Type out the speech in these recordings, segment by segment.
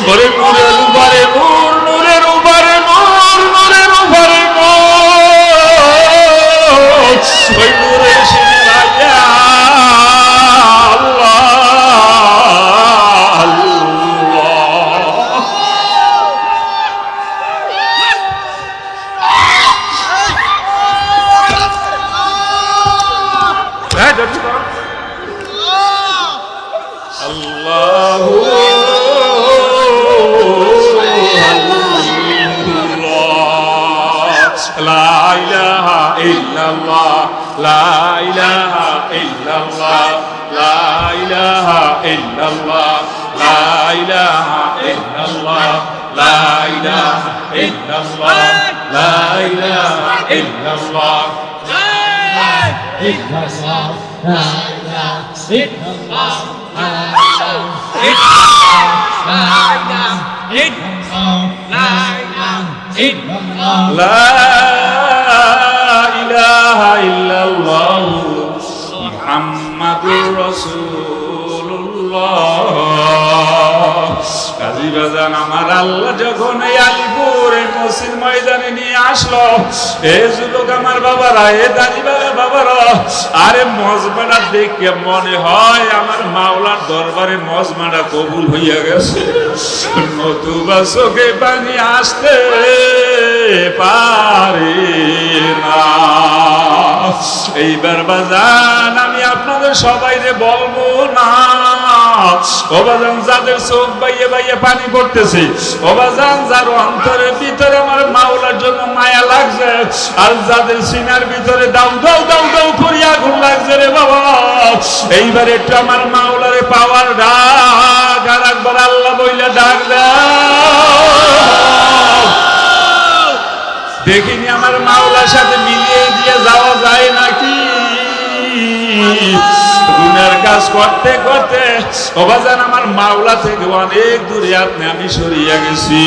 ওরে নূরের illallah la ilaha illallah la ilaha illallah la ilaha illallah illallah la ilaha illallah la ilaha illallah la ilaha illallah la ilaha illallah la ilaha illallah muhammadur rasul কাজী বাজান আমার আল্লাহ যখন এই আলিপুর, এই ময়দানে নিয়ে আসলো, এ যুবক আমার বাবারা, এ দাঁড়ি বাবা বাবারা, আরে মজমাটা দেখে মনে হয় আমার মাওলার দরবারে মজমাটা কবুল হইয়া গেছে। নতুবা চোখে পানি আসতে পারে না। এইবার বাজান, আমি আপনাদের সবাইরে বলব না অবাজান যাদের চোখ বাইয়ে বাইয়ে পানি পড়তেছে, অবাজান যার অন্তরের ভিতরে আমার মাওলার জন্য মায়া লাগছে, আর যাদের সিনার ভিতরে দাউ দাউ দাউ দাউ করি আগুন লাগছে রে বাবা। এইবার একটু আমার মাওলারে পাওয়ার ডাক, আর একবার আল্লাহ বইলে ডাক দেখিনি আমার মাওলার সাথে মিলিয়ে দিয়ে যাওয়া যায় নাকি? গুনার কাজ করতে করতে অবাজান আমার মাওলা থেকে অনেক দূরে আপনি, আমি সরিয়ে গেছি।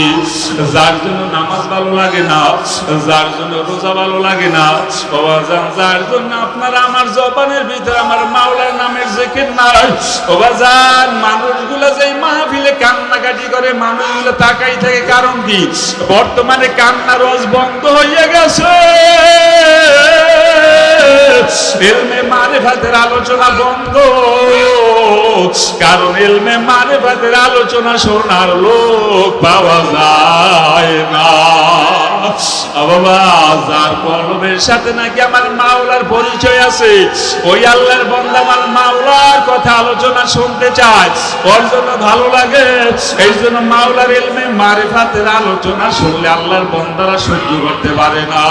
যার জন্য নামাজ ভালো লাগে না, যার জন্য রোজা ভালো লাগে না অবাজান যার জন্য আপনার আমার জবানের ভিতরে, আমার মাওলার নামের জেকের নাই। অবাজান মানুষগুলো যে মাহফিলে কান্নাকাটি করে, মানুষগুলো তাকাই থাকে কারণ কি? বর্তমানে কান্না রোজ বন্ধ হয়ে গেছে। এলমে মারে ভাতের আলোচনা বন্ধ। কারণ এলমে মারে ভাতের আলোচনা শোনার লোক পাওয়া যায় না। বাবা, যার কলমের সাথে নাকি আমার মাওলার পরিচয় আছে, ওই আল্লাহর বন্ধা আমার মাওলার কথা আলোচনা শুনতে চায়, ওর জন্য ভালো লাগে। এই জন্য মাওলার এলমে মারিফাতের আলোচনা শুনলে আল্লাহর বন্দারা সহ্য করতে পারে না।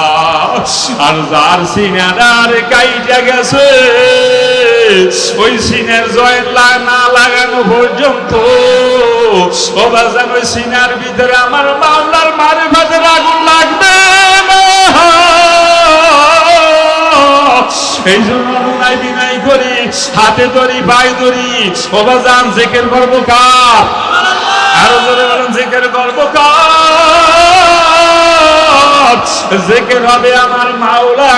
আর যার সিনার কাইটা গেছে ওই সিনের জয়ের না লাগানো পর্যন্ত ও বাজান ওই সিনার ভিতরে আমার মাওলার মারিফাতের আগুন লাগবে এই জন্য অনুনাই বিনয় করি, হাতে ধরি, পায়ে ধরি অবাজান জেকের করব কার? আরও জোরে বলেন, জেকের করব কার? জেকের হবে আমার মাওলা।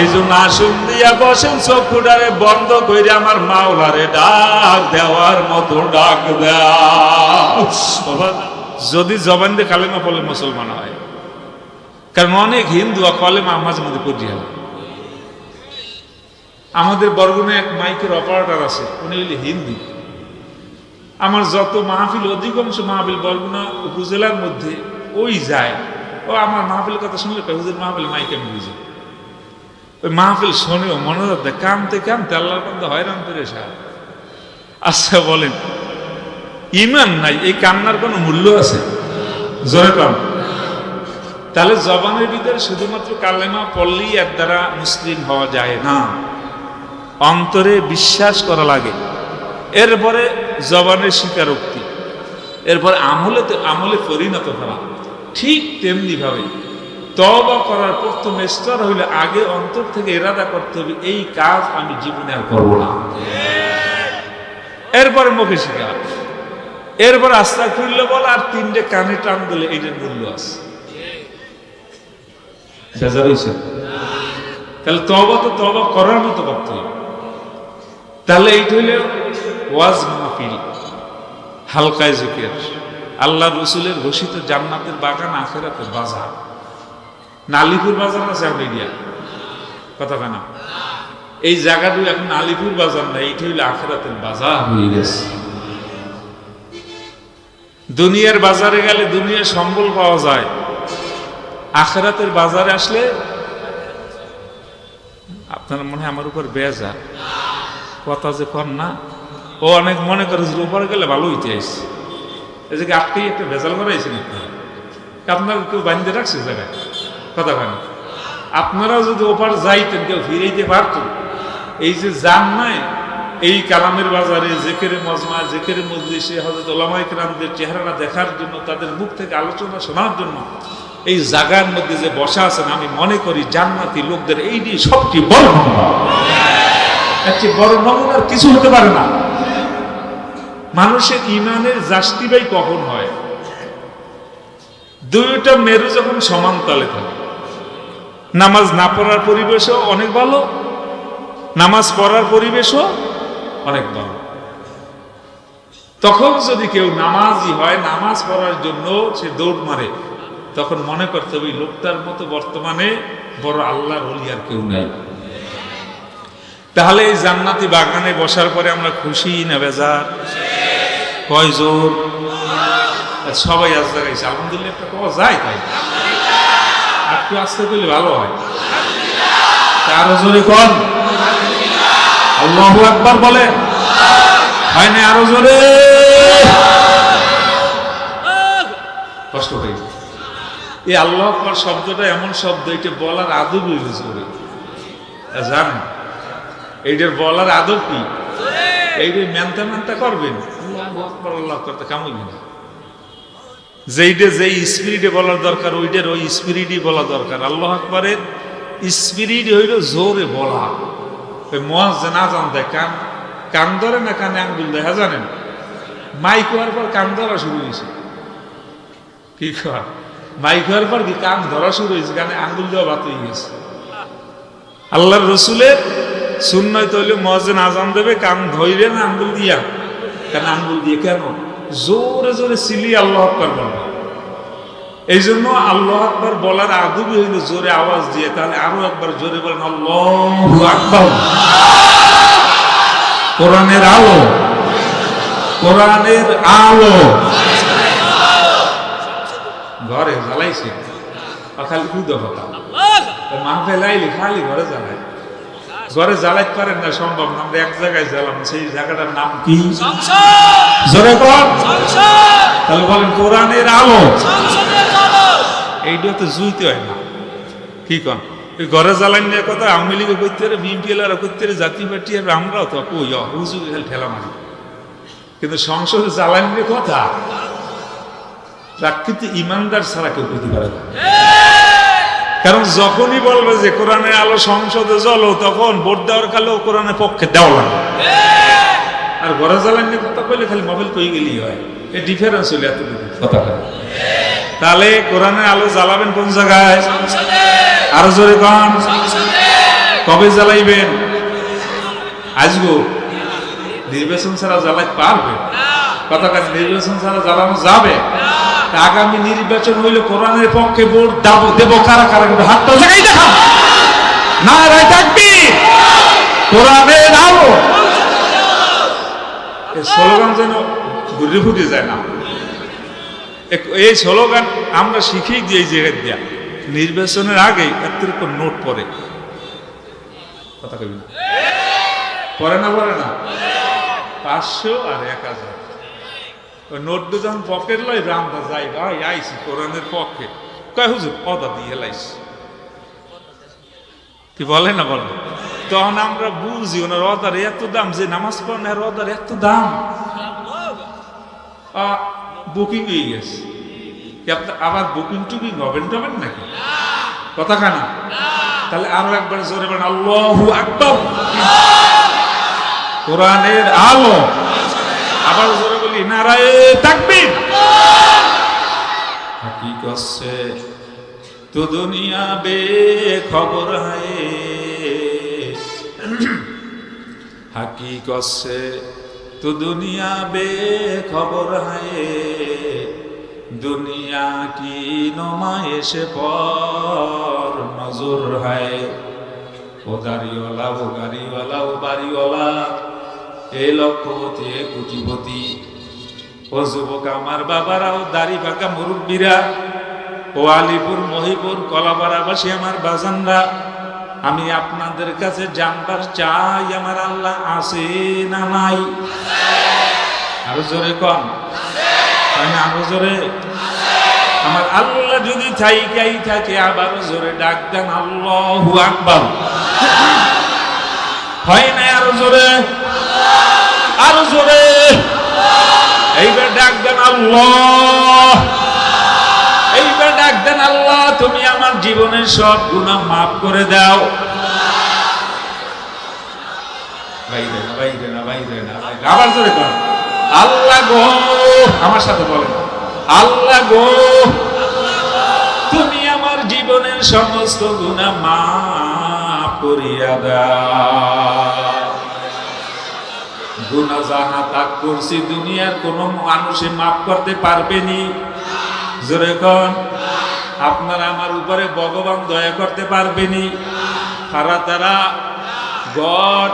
এই জন্য আসুন দিয়া বসেন চক্ষুটারে বন্ধ করে আমার মাওলারে ডাক, দেওয়ার মতো ডাক দেওয়া যদি জবান দিয়ে কালেমা বলে মুসলমান হয়। কারণ অনেক হিন্দু কলেমা মাঝে মাঝে পড়ি হয়। আমাদের বরগুনে এক মাইকের অপারেটর আছে, উনি হইলে হিন্দু। আমার যত মাহফিল, অধিকাংশ মাহফিল বরগুনা উপজেলার মধ্যে ওই যায়। ও আমার মাহফিলের কথা শুনলে মাহফিল মাইকে আমি বুঝি। ওই মাহফিল শোনেও মনে হতে কামতে কামতে আল্লাহর কামতে হয়রান করে সার আচ্ছা বলেন, ইমান নাই, এই কান্নার কোনো মূল্য আছে? জোরে কাম। তাহলে জবানের ভিতরে শুধুমাত্র কালেমা পড়লেই এর দ্বারা মুসলিম হওয়া যায় না। অন্তরে বিশ্বাস করা লাগে। এরপরে জবানের স্বীকারোক্তি। এরপর আমলে আমলে পরিণত করা ঠিক তেমনি ভাবে তবা করার প্রথম স্তর হইলে আগে অন্তর থেকে এরাদা করতে হবে, এই কাজ আমি জীবনে আর করব না। এরপরে মুখে শিখা। এরপর আস্তা খুললে বল, আর তিনটে কানে টান দিলে এইটার মূল্য আছে। তাহলে তবা তো তবা করার মতো করতে হবে। তাহলে এইটা হইলে ওয়াজ মাহফিল, হালকায় জিকের। আল্লাহ রসুলের ঘোষিত জান্নাতের বাগান, আখেরাতের বাজার। নালিপুর বাজার আছে আমেরিয়া কথা কেনা এই জায়গাটি এখন আলিপুর বাজার না, এইটা হইলে আখেরাতের বাজার হয়ে গেছে। দুনিয়ার বাজারে গেলে দুনিয়ার সম্বল পাওয়া যায়। আখেরাতের বাজারে আসলে আপনার মনে আমার উপর বেজা কথা যে কর না। ও অনেক মনে করে যে ওপারে গেলে ভালো হইতে আসছে এই যে আপনি একটা ভেজাল করাইছেন আপনারা আপনার কেউ বান্ধে রাখছে জায়গায়? কথা কেন আপনারা যদি ওপার যাইতেন, কেউ ফিরাইতে পারতো? এই যে যান নাই, এই কালামের বাজারে জেকের মজমা, জেকের মজলিসে হজরত ওলামাই কেরামদের চেহারাটা দেখার জন্য, তাদের মুখ থেকে আলোচনা শোনার জন্য, এই জায়গার মধ্যে যে বসা আছেন, আমি মনে করি জান্নাতি লোকদের এই নিয়ে সবচেয়ে বড় নমুনা। চেয়ে বড় নমুনার কিছু হতে পারে না। মানুষের ইমানের জাস্টিবাই কখন হয়? দুইটা মেরু যখন সমান তালে থাকে নামাজ না পড়ার পরিবেশও অনেক ভালো, নামাজ পড়ার পরিবেশও অনেক ভালো। তখন যদি কেউ নামাজই হয়, নামাজ পড়ার জন্য সে দৌড় মারে, তখন মনে করতে হবে লোকটার মতো বর্তমানে বড় আল্লাহর আর কেউ নাই। তাহলে এই জান্নাতি বাগানে বসার পরে আমরা খুশি না বেজার? কয় জোর? সবাই আজ জায়গায় আলহামদুলিল্লাহ, একটা পাওয়া যায় তাই। একটু আসতে করলে ভালো হয়। আরও জোরে কন। আল্লাহ একবার বলে। হয় না আরও জোরে? কষ্ট হয়ে এই আল্লাহ আকবার শব্দটা এমন শব্দ, এটা বলার আদব ইউজ করে জানেন, এইটার বলার আদব কি? এইটা মেনতে মেনতে করবেন। আল্লাহু আকবার, আল্লাহ করতে কামড়বেন না যেইটা যেই স্পিরিটে বলার দরকার ওইটার ওই স্পিরিটই বলা দরকার। আল্লাহ আকবরের স্পিরিট হইল জোরে বলা। ওই মহাজ না দেয় কান কান ধরে না কানে আঙ্গুল দেখা জানেন? মাইক হওয়ার পর কান ধরা শুরু হয়েছে। কি কর? মাইক হওয়ার পর কি কান ধরা শুরু হয়েছে? কানে আঙ্গুল দেওয়া বাত হয়ে গেছে। আল্লাহর রসুলের শূন্যয় তৈলে মহাজেন আজান দেবে, কান ধইরে না আঙ্গুল দিয়া? কেন আঙ্গুল দিয়ে কেন? জোরে জোরে সিলি আল্লাহ আকবর বলবে এই জন্য আল্লাহ আকবর বলার আদবই হইল জোরে আওয়াজ দিয়ে, তাহলে আরও একবার জোরে বলেন, আল্লাহ আকবর। কোরআনের আলো। কোরআনের আলো। ঘরে জ্বালাইছে। খালি কুদ কথা মাহফিল আইলি, খালি ঘরে জ্বালাই ঘরে জ্বালাইতে পারেন না সম্ভব না। আমরা এক জায়গায় জ্বালাম সেই জায়গাটার নাম কি? জোরে কর তাহলে বলেন কোরআনের আলো। এইটা তো জুইতে হয় না। কি কন? এই ঘরে জ্বালান নিয়ে কথা আওয়ামী লীগে করতে পারে এলারা করতে পারে জাতীয় পার্টি আর আমরাও তো কই হুজু খালি ঠেলা মারি। কিন্তু সংসদে জ্বালান নিয়ে কথা প্রাকৃতিক ইমানদার ছাড়া কেউ করতে পারে না। কারণ যখনই বলবে যে কোরআনের আলো সংসদে জ্বলো তখন ভোট দেওয়ার কালেও কোরআনের পক্ষে দেওয়া লাগবে আর ঘরে জ্বালানি কথা কইলে খালি মোবাইল কই গেলেই হয়? এই ডিফারেন্স হইলে এত কথা বলে। তাহলে কোরআনের আলো জ্বালাবেন কোন জায়গায়? আরও জোরে কন। কবে জ্বালাইবেন? আজগো। নির্বাচন ছাড়া জ্বালাই পারবে? কথা কাজ নির্বাচন ছাড়া জ্বালানো যাবে। আগামী নির্বাচন হইলে কোরআনের পক্ষে ভোট দাবো দেবো কারা কারা কিন্তু হাতটা জায়গায় দেখা। না রায় থাকবি কোরআনের আলো। স্লোগান যেন ঘুরে ফুটে যায় না। এই স্লোগান আমরা শিখেই দিই জায়গায় দিয়া। নির্বাচনের আগে উপর নোট পড়ে। কথা কবি না পড়ে না পড়ে না? পাঁচশো আর এক হাজার। নোট যখন পকেট রামদা যাই ভাই আইসি কোরআনের পক্ষে। কয়, হুজুর দিয়ে লাইছি। কি বলে না বলে? তখন আমরা বুঝি ওনার অদার এত দাম, যে নামাজ অদার এত দাম। বুকিং হয়ে গেছে। আবার বুকিং টুকিং হবেন টবেন নাকি? কথা খানা তাহলে আরও একবার জোরে বলেন, আল্লাহু আকবার। কোরআনের আলো। আবার জোরে করি, নারায় তাকবীর। হাকিকত সে তো দুনিয়া বে খবর হায়। হাকি সে তো দুনিয়া বে খবর হায়। দুনিয়া কি নমায়েশে পর নজর হায়। ও গাড়িওয়ালা ও গাড়িওয়ালা, ও বাড়িওয়ালা, এ লক্ষপতি এ কোটিপতি ও যুবক আমার বাবারাও দাড়ি পাকা মুরব্বীরা। ও আলিপুর, মহিপুর, কলাপাড়াবাসী আমার বাজানরা। আমি আপনাদের কাছে জানবার চাই, আমার আল্লাহ আছে না নাই? আরও জোরে তাই না আরও জোরে। আমার আল্লাহ যদি থাইকাই থাকে আবার জোরে ডাক দেন, আল্লাহু আকবার। হয় না আরও জোরে? আরও জোরে। এইবার ডাক আল্লাহ। এইবার আল্লাহ, তুমি আমার জীবনের সব গুনাহ মাফ করে দাও। আল্লাহ গো, আমার সাথে বলেন। আল্লাহ গো, তুমি আমার জীবনের সমস্ত গুনাহ মাফ করিয়া দাও। যাহা তাক করছি, দুনিয়ার কোন মানুষে মাফ করতে পারবেনি। জোরে কন। আপনারা আমার উপরে ভগবান দয়া করতে পারবেনি। তারা তারা, গড,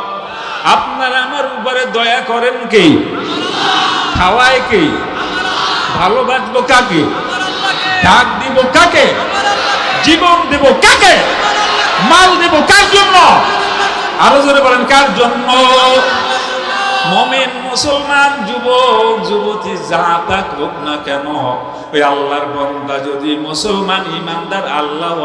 আপনারা আমার উপরে দয়া করেন কে? খাওয়ায় কে? ভালোবাসবো কাকে? ডাক দিব কাকে? জীবন দেব কাকে? মাল দেব কার জন্য? আরও জোরে বলেন, কার জন্য? মমিন মুসলমান, যুবক, যুবতী, যা তাক হোক না কেন, ওই আল্লাহর বন্দা যদি মুসলমান, ইমানদার আল্লাহ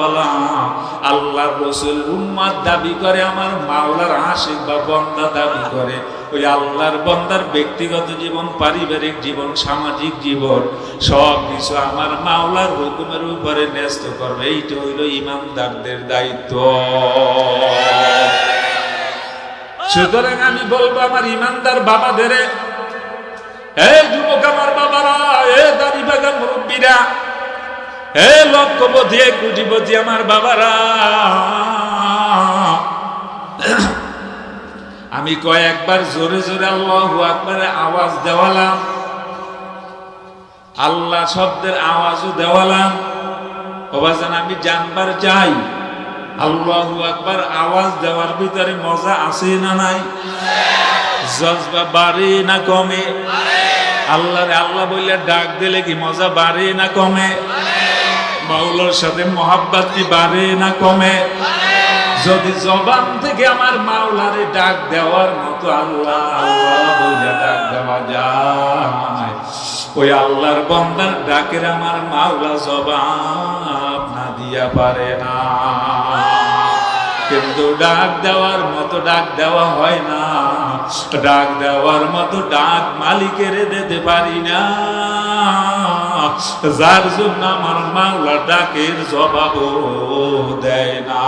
আল্লাহর রসুল, উম্মাদ দাবি করে, আমার মাওলার আশিক বা বন্দা দাবি করে, ওই আল্লাহর বন্দার ব্যক্তিগত জীবন, পারিবারিক জীবন, সামাজিক জীবন, সব কিছু আমার মাওলার হুকুমের উপরে ন্যস্ত করবে, এইটা হইল ইমানদারদের দায়িত্ব। সুতরাং আমি বলব আমার ইমানদার বাবাদের, এ যুবক আমার বাবারা, এ দাড়ি বাগা মুরব্বীরা, এ লক্ষপতি এ কুটিপতি আমার বাবারা। আমি কয়েকবার জোরে জোরে আল্লাহ আকবারে আওয়াজ দেওয়ালাম। আল্লাহ শব্দের আওয়াজও দেওয়ালাম। অবাজান আমি জানবার চাই। আল্লাহু আকবার আওয়াজ দেওয়ার ভিতরে মজা আছে না নাই? জজবা বাড়ে না কমে? আল্লাহরে আল্লাহ বললে ডাক দিলে কি মজা বাড়ে না কমে? মাওলার সাথে মহাব্বাত কি বাড়ে না কমে? যদি জবান থেকে আমার মাওলারে ডাক দেওয়ার মতো আল্লাহ আল্লাহ বলে ডাক দেওয়া যায় ওই আল্লাহর বন্দার ডাকের আমার মাওলা জবাব না দিয়া পারে না। কিন্তু ডাক দেওয়ার মতো ডাক দেওয়া হয় না। ডাক দেওয়ার মতো ডাক মালিকের দিতে পারি না। যার জন্য আমার মাওলা ডাকের জবাবও দেয় না।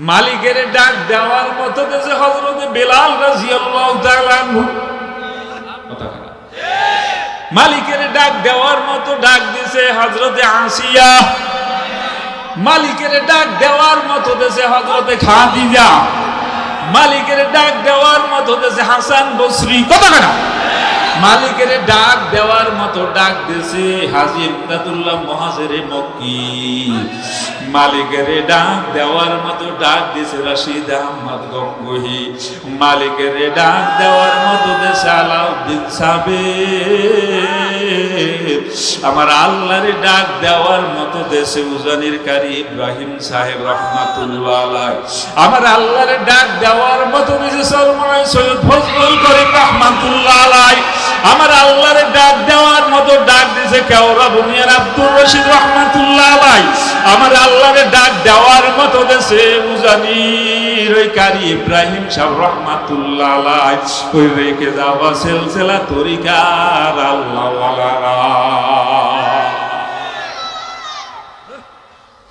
মালিকের ডাক দেওয়ার মতো দেশে হজরতে বেলাল রাজিয়াল্লাহু তাআলা মালিকের ডাক দেওয়ার মতো ডাক দিছে হজরতে আসিয়া মালিকের ডাক দেওয়ার মতো দেশে হজরতে খাদিজা। মালিকের ডাক দেওয়ার মতো দেশে হাসান বসরি। কত কেনা মালিকের ডাক দেওয়ার মতো ডাক দিছে হাজি ইমদাদুল্লাহ মহাজেরে মক্কি। মালিকের ডাক দেওয়ার মতো ডাক দিছে রশিদ আহমদ গঙ্গোহি। মালিকের ডাক দেওয়ার মতো দেশে আলাউদ্দিন সাবে আমার আল্লাহরে ডাক দেওয়ার মতো দেশে উজানির কারি ইব্রাহিম সাহেব রহমাতুল্লাহ আমার আল্লাহরে ডাক দেওয়ার মতো দেশে সলমান সৈয়দ ফজলুল করিম রহমাতুল্লাহ আমার আল্লাহরে ডাক দেওয়ার মতো ডাক দিছে কেওরা বুনিয়ার আব্দুর রশিদ রহমাতুল্লাহ আমার আল্লাহরে ডাক দেওয়ার মতো দেশে উজানির ওই ইব্রাহিম সাহেব রহমাতুল্লাহ ওই রেখে যাওয়া সিলসিলা তরিকার আল্লাহ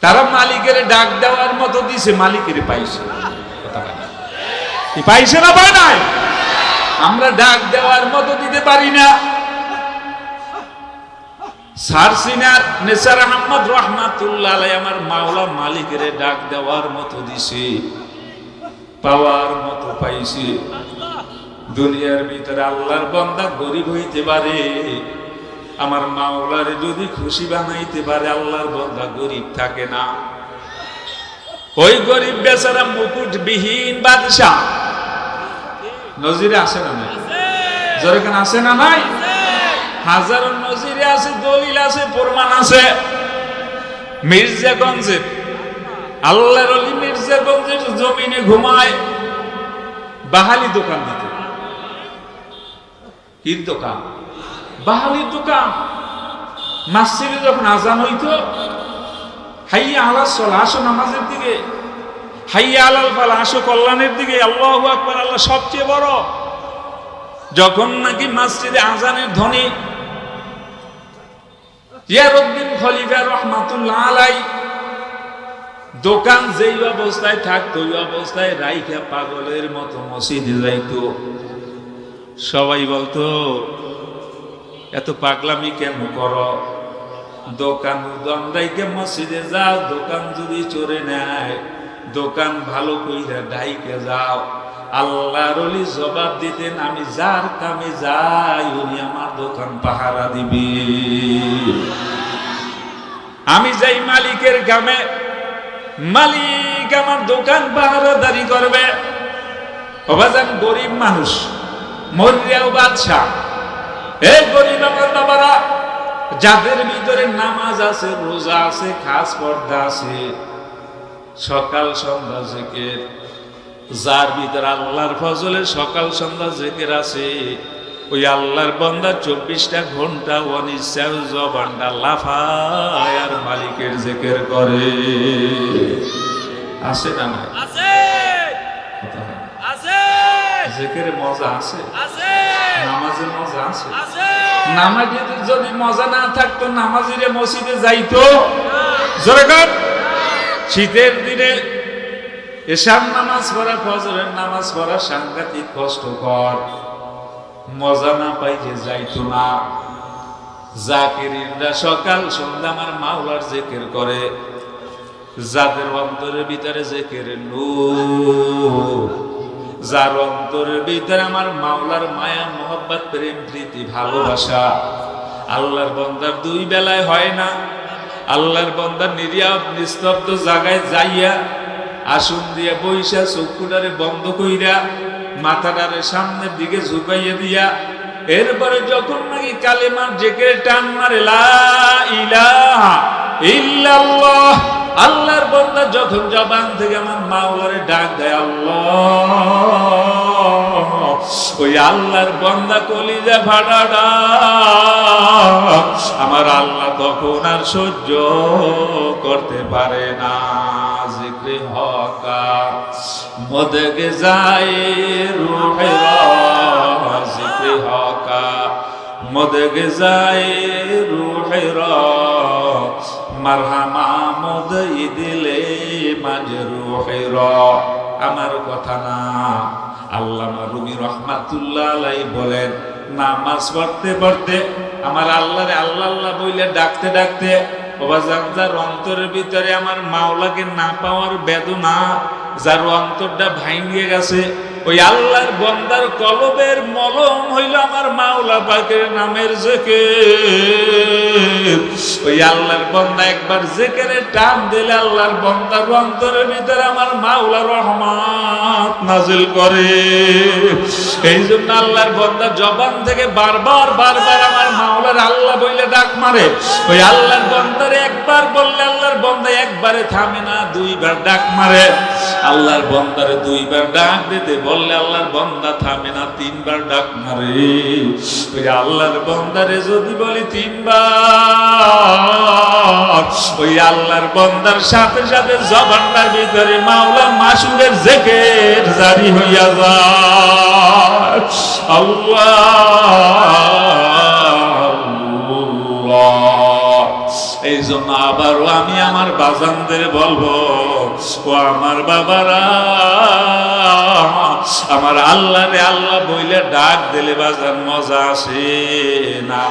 তারা মালিকের ডাক দেওয়ার মতো দিছে, মালিকের পাইছে। পাইছে না পায় নাই? আমরা ডাক দেওয়ার মতো দিতে পারি না। সারসিনার নেসার আমার মালিকের ডাক দেওয়ার মতো দিছে, পাওয়ার মতো পাইছে। দুনিয়ার ভিতরে আল্লাহর বন্দা গরিব হইতে পারে। আমার মাওলারে যদি খুশি বানাইতে পারে, আল্লাহর বন্দা গরিব থাকে না। ওই গরিব বেচারা মুকুট বিহীন বাদশাহ। নজিরে আছে না নাই? যেরকম আছে না নাই? হাজারো নজিরে আছে, দলিল আছে, প্রমাণ আছে। মির্জাগঞ্জের আল্লাহর অলি মির্জাগঞ্জের জমিনে ঘুমায়। বাহালি দোকান দিতে। কি দোকান? বাহালি দোকান মাসিরে যখন আজান হইতো, হাইয়া আলা চল আসো নামাজের দিকে। হাইয়া আলাল ফাল, আসো কল্যাণের দিকে। আল্লাহ আকবার, আল্লাহ সবচেয়ে বড়। যখন নাকি মসজিদে আজানের ধ্বনি ইয়ারউদ্দিন খলিফা রহমাতুল্লাহ আলাই, দোকান যেই অবস্থায় থাকতো, ওই অবস্থায় রাইখা পাগলের মতো মসজিদে যাইতো। সবাই বলতো এত পাগলামি কেন করো? দোকান দন্ডাইকে মসজিদে যাও, দোকান যদি চোরে নেয়, দোকান ভালো কইরা ডাইকে যাও। আল্লাহর অলি জবাব দিতেন, আমি যার কামে যাই, উনি আমার দোকান পাহারা দিবি। আমি যাই মালিকের কামে, মালিক আমার দোকান পাহারাদারি করবে। অবাজান গরিব মানুষ মরিয়াও বাদশাহ এই গরিব আমার বাবারা যাদের ভিতরে নামাজ আছে রোজা আছে খাস পর্দা আছে সকাল সন্ধ্যা জেকের যার ভিতরে আল্লাহর ফজলে সকাল সন্ধ্যা জেকের আছে ওই আল্লাহর বন্দা চব্বিশটা ঘণ্টা অনিশ্চয় জবানটা লাফায় আর মালিকের জেকের করে। আছে না না। আছে। জেকের মজা আছে? আছে। নামাজের মজা আছে। নামাজে যদি মজা না থাকতো নামাজিরে মসজিদে যাইতো? শীতের দিনে এসার নামাজ পড়া ফজরের নামাজ পড়া সাংঘাতিক কষ্টকর। মজা না পাই যে যাইতো না। জাকিরিনরা সকাল সন্ধ্যা আমার মাওলার জেকের করে। যাদের অন্তরের ভিতরে জেকের নূর। যার অন্তরের ভিতরে আমার মাওলার মায়া, মোহব্বত, প্রেম, প্রীতি, ভালোবাসা। আল্লাহর বন্দার দুই বেলায় হয় না। আল্লাহর বন্দার নিরিয়া নিস্তব্ধ জায়গায় যাইয়া আসুন দিয়া বইসা, চক্ষুটারে বন্ধ কইরা মাথাটারে সামনের দিকে ঝুঁকাইয়া দিয়া এরপরে যখন নাকি কালেমার জেকে টান মারে, লা ইলাহা ইল্লাল্লাহ আল্লাহর বন্দা যখন জবান থেকে আমার মাওলারে ডাক দেয়, আল্লাহ, ওই আল্লাহর বন্দা কলিজা ফাটাটা আমার আল্লাহ তখন আর সহ্য করতে পারে না, জিক্রে হকা মদকে যায় রুহে জিক্রে হকা মদকে যায় রুহে। মারহামা মদ দিলে মাঝে রুহে আমার কথা না। আল্লামা রুমি রহমাতুল্লাহ আলাই বলেন, নামাজ পড়তে পড়তে আমার আল্লাহরে আল্লাহ আল্লাহ বইলে ডাকতে ডাকতে বাবা যার অন্তরের ভিতরে আমার মাওলাকে না পাওয়ার বেদনা, যার অন্তরটা ভাঙিয়ে গেছে ওই আল্লাহর বন্দার কলবের মলম হইল আমার মাওলা পাকের নামের জেকে ওই আল্লাহর বন্দা একবার জেকেরে টান দিলে আল্লাহর বন্দার অন্তরের ভিতরে আমার মাওলা রহমান নাজিল করে। এই জন্য আল্লাহর বন্দা জবান থেকে বারবার বারবার আমার মাওলার আল্লাহ বইলে ডাক মারে। ওই আল্লাহর বন্দারে একবার বললে আল্লাহর বন্দা একবারে থামে না, দুইবার ডাক মারে। আল্লাহর বন্দারে দুইবার ডাক দিতে বললে, আল্লাহর বন্দা থামে না, তিনবার ডাক মারে। ওই আল্লাহর বন্দারে যদি বলি তিনবার, ওই আল্লাহর বন্দার সাথে সাথে জবানটার ভিতরে মাওলা মাসুরের জেকের জারি হইয়া যায়। আল্লাহ জন্য আবারও আমি আমার বাজানদের বলব, ও আমার বাবারা, আমার আল্লাহ রে আল্লাহ বইলে ডাক দিলে বাজান, মজা আসে না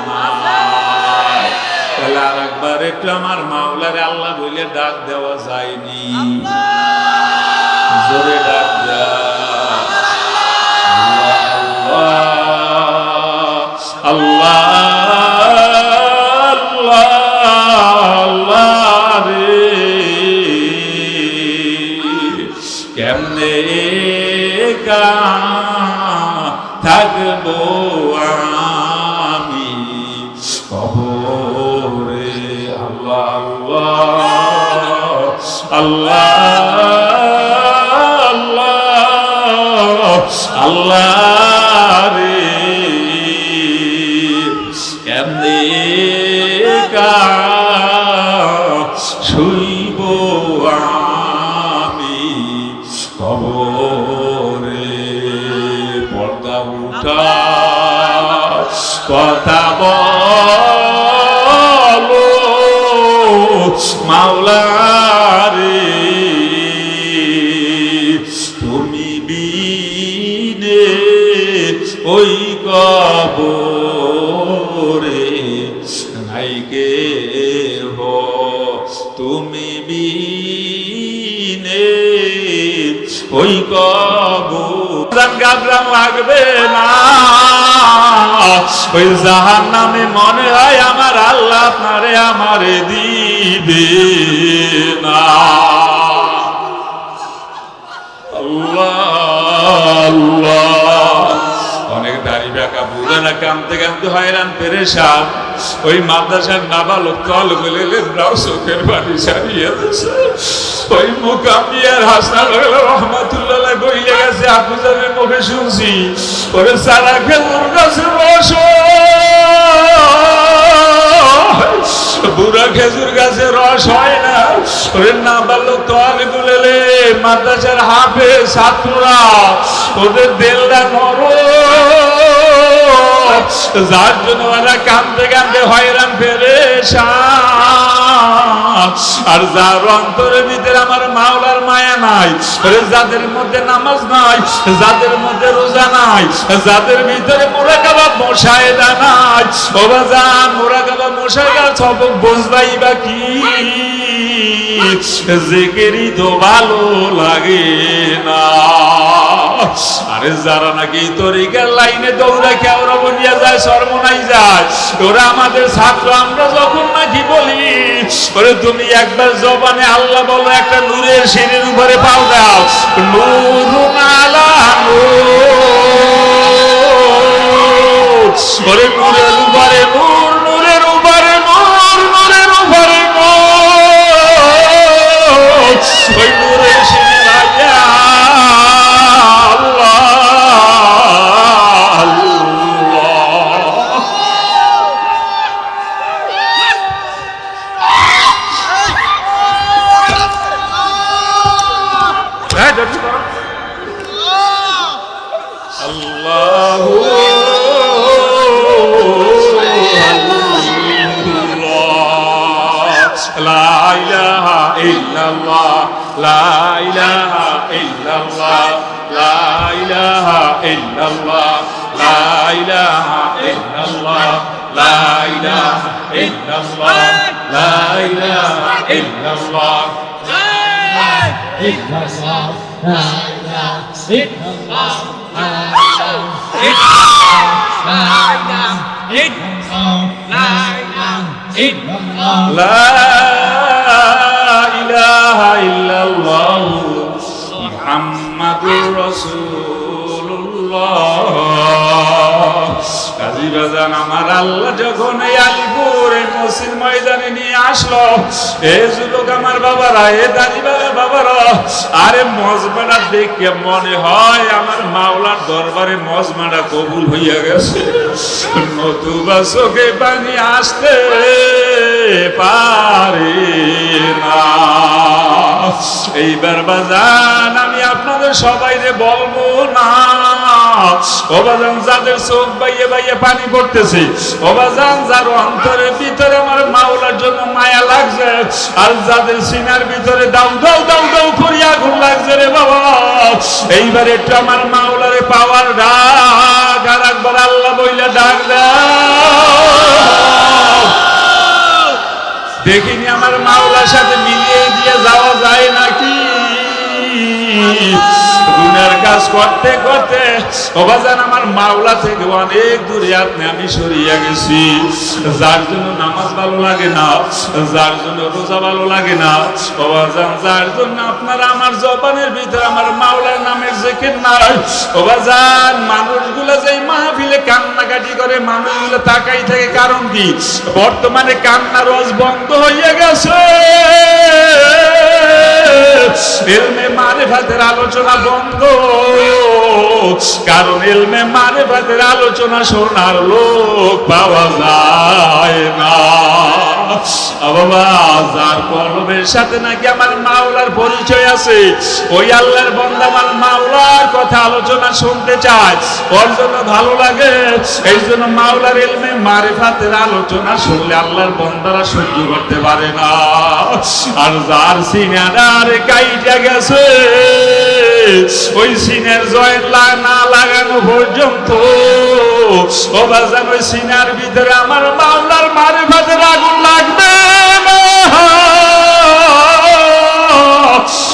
তাহলে আর একবার একটু আমার মাওলারে আল্লাহ বইলে ডাক দেওয়া যায়নি। জোরে ডাক দেওয়া আল্লাহ। আল্লাহ। ওই কবু গাবরাম লাগবে না। ওই জাহান নামে মনে হয় আমার আল্লাহ আপনারে আমারে দিবে না। আল্লাহ আল্লাহ। অনেক দাড়ি বেঁকা কানতে হয়রান ওই মাদ্রাসার নাবালক তল বলে রাও চোখের বাড়ি সারিয়ে ওই মুকামিয়ার হাসান রহমাতুল্লাহ গেছে মুখে শুনছি। ওরে সারা বসো বুড়া খেজুর গাছে রস হয় না। ওরে না তোয়ালে গুলেলে মাদ্রাসার হাফে ছাত্ররা, ওদের দেলটা নর যার জন্য ওরা কান্দে কান্দে হয়রান ফেরে আর যার অন্তরের ভিতরে আমার মাওলার মায়া নাই যাদের মধ্যে নামাজ নাই, যাদের মধ্যে রোজা নাই, যাদের ভিতরে মোরাকাবা মশায়দা নাই। ও বাজান, মোরাকাবা মশায়দা সবক বুঝবাই বা কি? জেকেরই তো ভালো লাগে না। আরে যারা নাকি তরিকার লাইনে দৌড়া কেওরা বনিয়া যায় সর্বনাই যায়। ওরা আমাদের ছাত্র, আমরা যখন নাকি বলি, ওরে তুমি একবার জবানে আল্লাহ বলো, একটা নূরের সিঁড়ির উপরে পাও দাও। নূর আলা ওরে নূরের উপরে নূর, নূরের উপরে নূর, নূরের উপরে নূর। ওই নূরের ঠিক লা বাজান আমার আল্লাহ যখন এই আলিপুর ময়দানে নিয়ে আসলো, এ যুবক আমার বাবারা, এ দাদি বাবা বাবারা, আরে মজমাটা দেখে মনে হয় আমার মাওলার দরবারে মজমাটা কবুল হইয়া গেছে। নতুবা চোখে পানি আসতে পারে না। এইবার বাজান আমি আপনাদের সবাইরে বলব না। অবাজান যাদের চোখ বাইয়ে বাইয়ে পানি পড়তেছে, অবাজান যার অন্তরের ভিতরে আমার মাওলার জন্য মায়া লাগছে, আর যাদের সিনার ভিতরে দাউ দাউ দাউ দাউ করি আগুন লাগছে রে বাবা। এইবার একটু আমার মাওলারে পাওয়ার ডাক, আর একবার আল্লাহ বইলে ডাক দেখিনি আমার মাওলার সাথে মিলিয়ে দিয়ে যাওয়া যায় নাকি? গুনার কাজ করতে করতে অবাজান আমার মাওলা থেকে অনেক দূরে আপনি, আমি সরিয়ে গেছি। যার জন্য নামাজ ভালো লাগে না, যার জন্য রোজা ভালো লাগে না অবাজান যার জন্য আপনার আমার জবানের ভিতরে, আমার মাওলার নামের জেকের নাই। অবাজান মানুষগুলো যে মাহফিলে কান্নাকাটি করে, মানুষগুলো তাকাই থাকে, কারণ কি? বর্তমানে কান্না রোজ বন্ধ হয়ে গেছে। এলমে মারেফাতের আলোচনা বন্ধ কারণ এলমে মারেফাতের আলোচনা শোনার লোক পাওয়া যায় না। বাবা যার কলমের সাথে নাকি আমার মাওলার পরিচয় আছে? ওই আল্লাহর বন্ধা মাওলার কথা আলোচনা শুনতে চায়। ওর জন্য ভালো লাগে। এই জন্য মাওলার এলমে মারেফাতের আলোচনা শুনলে আল্লাহর বন্দারা সহ্য করতে পারে না। আর যার সিনার কাইটা গেছে। ওই সিনের জয়ের লা- না লাগানো পর্যন্ত। ও বাজান ওই সিনার ভিতরে আমার মাওলার মারেফাতের আগুন লাগবে।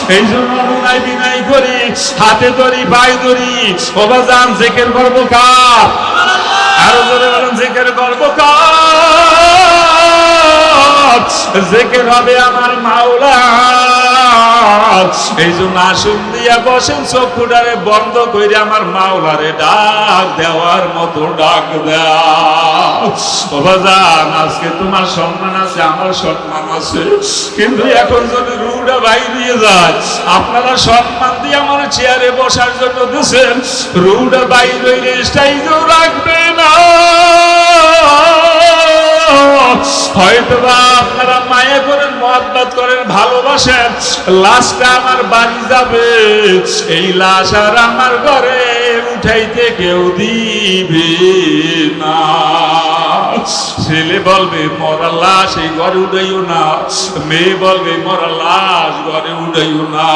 এই জন্য অনুনাই বিনাই করি, হাতে ধরি, পায়ে ধরি। অবাজান জেকের করব কার? আরও জোরে বলেন, জেকের করব কার? জেকের হবে আমার মাওলা। এই জন্য আসুন, দিয়া বসেন চক্ষুটারে বন্ধ করে আমার মাওলারে ডাক দেওয়ার মতো ডাক দেওয়া। আজকে তোমার সম্মান আছে, আমার সম্মান আছে। কিন্তু এখন যদি রুটা বাইরে যায়, আপনারা সম্মান দিয়ে আমার চেয়ারে বসার জন্য দিয়েছেন। রুটা বাইরে স্টাইলও রাখবে না। হয়তো আপনারা মায়া করেন মহাব্বত করেন, ভালোবাসেন, লাশটা আমার বাড়ি যাবে। এই লাশ আর আমার ঘরে উঠাইতে কেউ দিবে না। ছেলে বলবে, মরা লাশ এই ঘরে উঠাইও না। মেয়ে বলবে, মরা লাশ ঘরে উঠাইও না।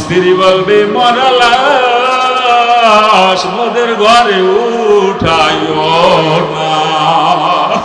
স্ত্রী বলবে, মরা লাশ মোদের ঘরে উঠাইও না।